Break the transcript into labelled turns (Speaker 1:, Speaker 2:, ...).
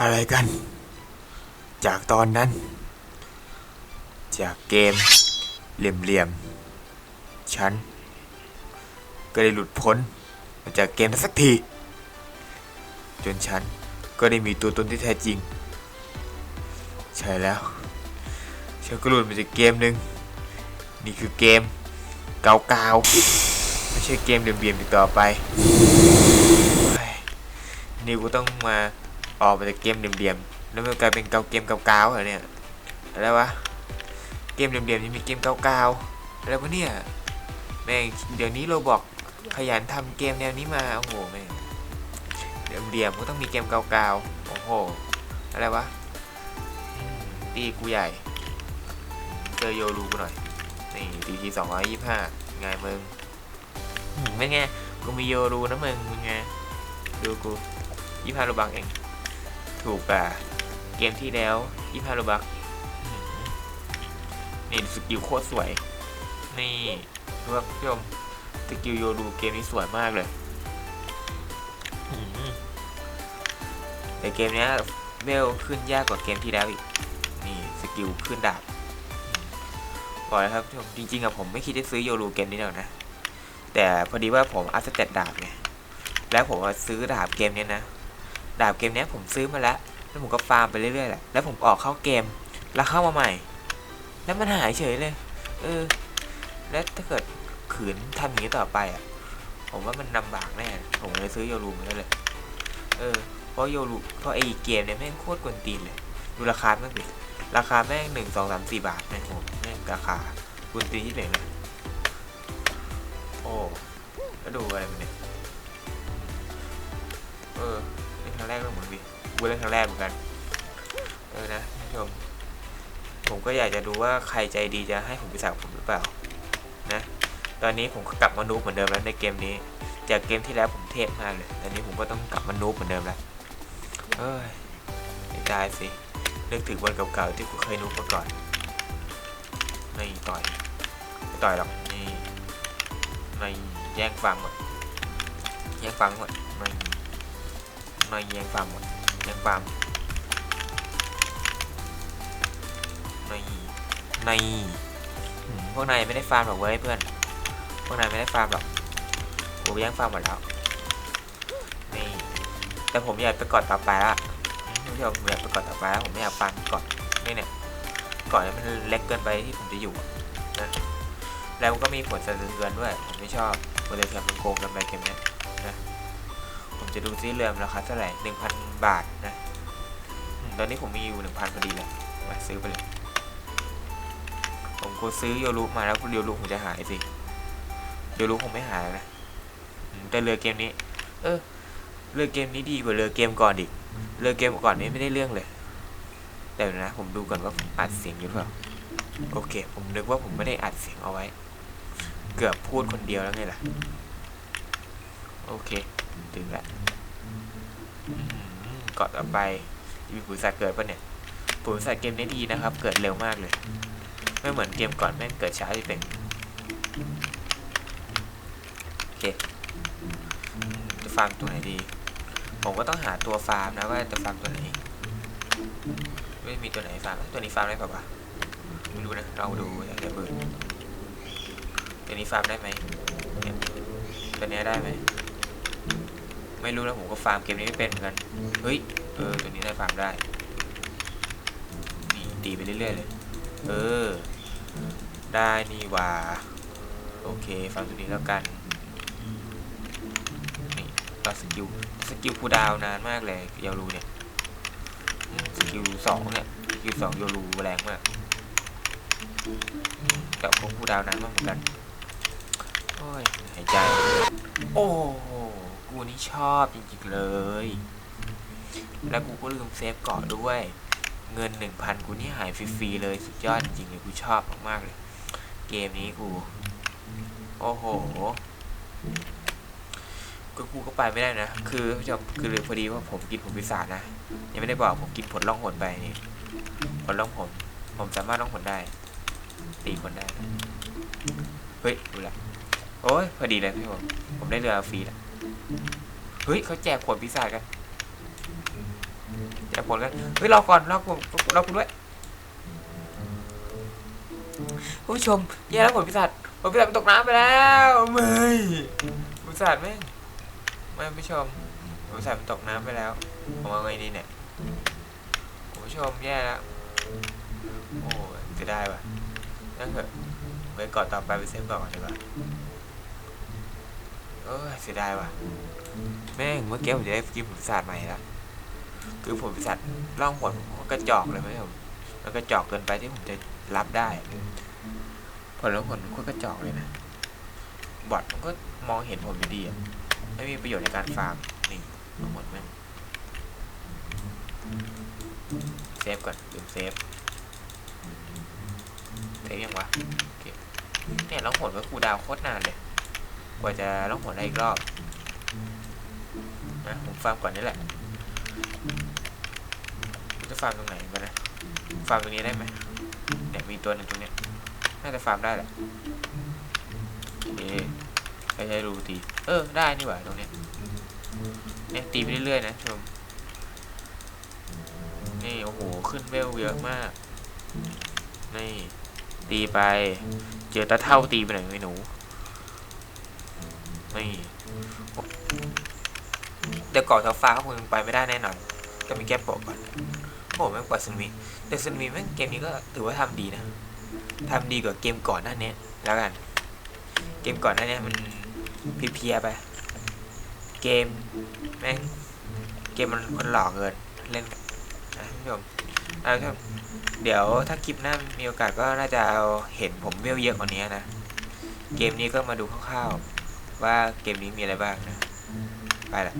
Speaker 1: อะไรกัน จากตอนนั้น จากเกม เหลี่ยมๆฉัน ก็ได้หลุดพ้นมาจากเกมนั้นสักที จนฉันก็ได้มีตัวตนที่แท้จริง ใช่แล้ว ฉันก็หลุดมาจากเกมหนึ่งนี่คือเกมเก่าๆไม่ใช่เกมเหลี่ยมๆอีกต่อไป นี่กูต้องมา ออกมาจากเกมเหลี่ยมๆแล้วมันกลายเป็นเกาเกมเก่าๆเหรอเนี่ยอะไรวะเกมเหลี่ยมๆยังมีเกมเก่าๆอะไรวะเนี่ยแม่งเดี๋ยวนี้เราบอกขยันทำเกมแนวนี้มาโอ้โหแม่งเหลี่ยมๆก็ต้องมีเกมเก่าๆโอ้โหอะไรวะตีกูใหญ่เจอโยรูกูหน่อยนี่ตีทีสองร้อยยี่ห้าไงมึงอืมเป็นไงกูมีโยรูนะมึงมึงไงดูกูยี่ห้าโลบักเอง ถูกป่ะเกมที่แล้วยี่ห้าโลบักนี่สกิลโคตรสวย นี่ดูครับผู้ชมสกิลโยรูเกมนี้สวยมากเลยแต่เกมนี้เวลขึ้นยากกว่าเกมที่แล้วอีก นี่สกิลขึ้นดาบบอกเลยครับผู้ชมจริงๆอะผมไม่คิดจะซื้อโยรูเกมนี้หรอกนะ แต่พอดีว่าผมอัพสเตตดาบไงแล้วผมซื้อดาบเกมนี้นะ ดาบเกมนี้ผมซื้อมาแล้ว แล้วผมก็ฟาร์มไปเรื่อยๆแหละ แล้วผมออกเข้าเกม แล้วเข้ามาใหม่ แล้วมันหายเฉยเลย เออ แล้วถ้าเกิดขืนทำอย่างนี้ต่อไปอะ ผมว่ามันลำบากแน่ ผมเลยซื้อโยรูมาเลย เออ เพราะโยรูเพราะไอ้เกมเนี่ยแม่งโคตรกวนตีนเลย ดูราคาแม่งดิราคาแม่งหนึ่งสองสามสี่บาทแม่งโหแม่งราคากวนตีนที่ไหนเลยโอ้แล้วดูอะไรมันเนี่ย ครั้งแรกก็เหมือนดิกูเล่นครั้งแรกเหมือนกันเออนะท่านผู้ชมผมก็อยากจะดูว่าใครใจดีจะให้ผมไปสักผมหรือเปล่านะตอนนี้ผมกลับมานูบเหมือนเดิมแล้วในเกมนี้ จากเกมที่แล้วผมเทพมากเลยตอนนี้ผมก็ต้องกลับมานูบเหมือนเดิมแล้วเอ้ยไม่ได้สินึกถึงวันเก่าๆที่กูเคยนูบมาก่อนไม่ต่อยไม่ต่อยหรอกนี่ไม่แย่งฟังหมดแย่งฟังหมดไม่ ไม่แย่งฟังหมดแย่งฟังไม่ไม่อืมพวกนายไม่ได้ฟาร์มหรอกเว้ยเพื่อน พวกนายไม่ได้ฟาร์มหรอกกูแย่งฟาร์มหมดแล้ว นี่ แต่ผมอยากไปกอดต่อไปละที่ผมอยากไปกอดต่อไปแล้วผมไม่อยากฟาร์มกอนนี่เนี่ยกอนนี้มันเล็กเกินไปที่ผมจะอยู่นะแล้วก็มีผลสะเทือนด้วย ผมไม่ชอบผลสะเทือนมันโกงกันไปเกมเนี้ย จะดูซิเรือมราคาเท่าไหร่หนึ่งพันบาทนะตอนนี้ผมมีอยู่หนึ่งพันพอดีเลยมาซื้อไปเลย ผมกูซื้อโยรุมาแล้วโยรุผมจะหายสิโยรุคงไม่หายนะแต่เรือเกมนี้ เออ เรือเกมนี้ดีกว่าเรือเกมก่อนดิเรือเกมก่อนนี้ไม่ได้เรื่องเลย แต่นะผมดูก่อนว่าผมอัดเสียงอยู่หรือเปล่าโอเค ผมนึกว่าผมไม่ได้อัดเสียงเอาไว้ เกือบพูดคนเดียวแล้วไงล่ะ โอเค ถึงล้วอืมเกาะไปมีปุ๋ยสัตว์เกิดปะเนี่ยปุ๋ยสัตว์เกมนี้ดีนะครับ เกิดเร็วมากเลย ไม่เหมือนเกมก่อนแม่งเกิดช้าที่เป็นโอเคจะฟาร์มตัวไหนดี ผมก็ต้องหาตัวฟาร์มนะว่าจะฟาร์มตัวไหนไม่มีตัวไหนฟาร์มตัวนี้ฟาร์มได้เปล่าวะไม่รู้นะเราดูอยากจะเบิร์ตัวนี้ฟาร์มได้ไหมตัวเนี้ยได้ไหม ไม่รู้นะผมก็ฟาร์มเกมนี้ไม่เป็นเหมือนกัน เฮ้ย เออ ตัวนี้ได้ฟาร์มได้ นี่ตีไปเรื่อยๆเลย เออ ได้นี่ว่า โอเค ฟาร์มตัวนี้แล้วกัน นี่ต่อสกิล สกิลคูดาวนานมากเลยยารูเนี่ย สกิลสองเนี่ย สกิลสองโยรูแรงมากกับพวกผู้ดาวนั้นมากเหมือนกัน โอ้ย หายใจ โอ้ กูนี่ชอบจริงๆเลย แล้วกูก็ลืมเซฟเกาะด้วย เงินหนึ่งพันกูนี่หายฟรีๆเลยสุดยอดจริงๆเลยกูชอบมากๆเลย เกมนี้กู โอ้โหก็กูก็ไปไม่ได้นะ คือจะคือพอดีว่าผมกินผลพิศาจนะ ยังไม่ได้บอกผมกินผลล่องหนไปนี่ ผลล่องหนผมสามารถล่องหนได้ ตีคนได้ เฮ้ย ดูละ โอ้ย พอดีเลยพี่ผม ผมได้เรือฟรีแล้ว เฮ้ยเขาแจกขวดพิซซ่าจกันแจจับผลกันเฮ้ยรอก่อนรอกูรอกูด้วยผู้ชมแย่แล้วผลพิศดารผลพิศดารมันตกน้ำไปแล้วไม่ผลพิศดารแม่งไม่ผู้ชมพิศดารมันตกน้ำไปแล้วผมเอาไงดีเนี่ยผู้ชมแย่แล้วโอ้จะได้ปะนั่นเถอะไปก่อนต่อไปไปเซฟก่อนดีกว่า ออเสียดายว่ะ แม่งเมื่อกี้ผมจะได้กินผลพิศาจใหม่ละคือผลพิศาจร่องหนผมก็กระจอกเลยไหมผมมันกระจอกเกินไปที่ผมจะรับได้ผลแล้วผลมันก็กระจอกเลยนะบอทมันก็มองเห็นผมอยู่ดีอะไม่มีประโยชน์ในการฟาร์มนี่ทั้งหมดแม่งเซฟก่อนลืมเซฟเซฟยังวะโอเคเนี่ยล่องหนก็คูดาวโคตรนานเลย กว่าจะล่องหนได้อีกรอบนะผมฟาร์มก่อนนี่แหละจะฟาร์มตรงไหนกันนะฟาร์มตรงนี้ได้ไหมเนี่ยมีตัวหนึ่งตรงเนี้ยน่าจะฟาร์มได้แหละโอเคใช้ใช้รูตีเออได้นี่หว่าตรงเนี้ยเนี่ยตีไปเรื่อยๆนะชมนี่โอ้โหขึ้นเวลเยอะมากนี่ตีไป เจอตะเท่าตีไปไหนไอ้หนู นี่เดี๋ยวเกาะเสาฟ้าก็คงไปไม่ได้แน่นอน ก็มีแก้ปะก่อน โอ้แม่งกว่าซึนมีแต่ซึนมีแม่งเกมนี้ก็ถือว่าทำดีนะทำดีกว่าเกมก่อนหน้านี้แล้วกัน เกมก่อนหน้านี้มันเพียไป เกมแม่งเกมมันคนหลอกเกินเล่นนะท่านผู้ชมเอาครับเดี๋ยวถ้าคลิปหน้ามีโอกาสก็น่าจะเอาเห็นผมเวลเยอะกว่านี้นะ เกมนี้ก็มาดูคร่าวๆ ว่าเกมนี้มีอะไรบ้างนะ ไปละ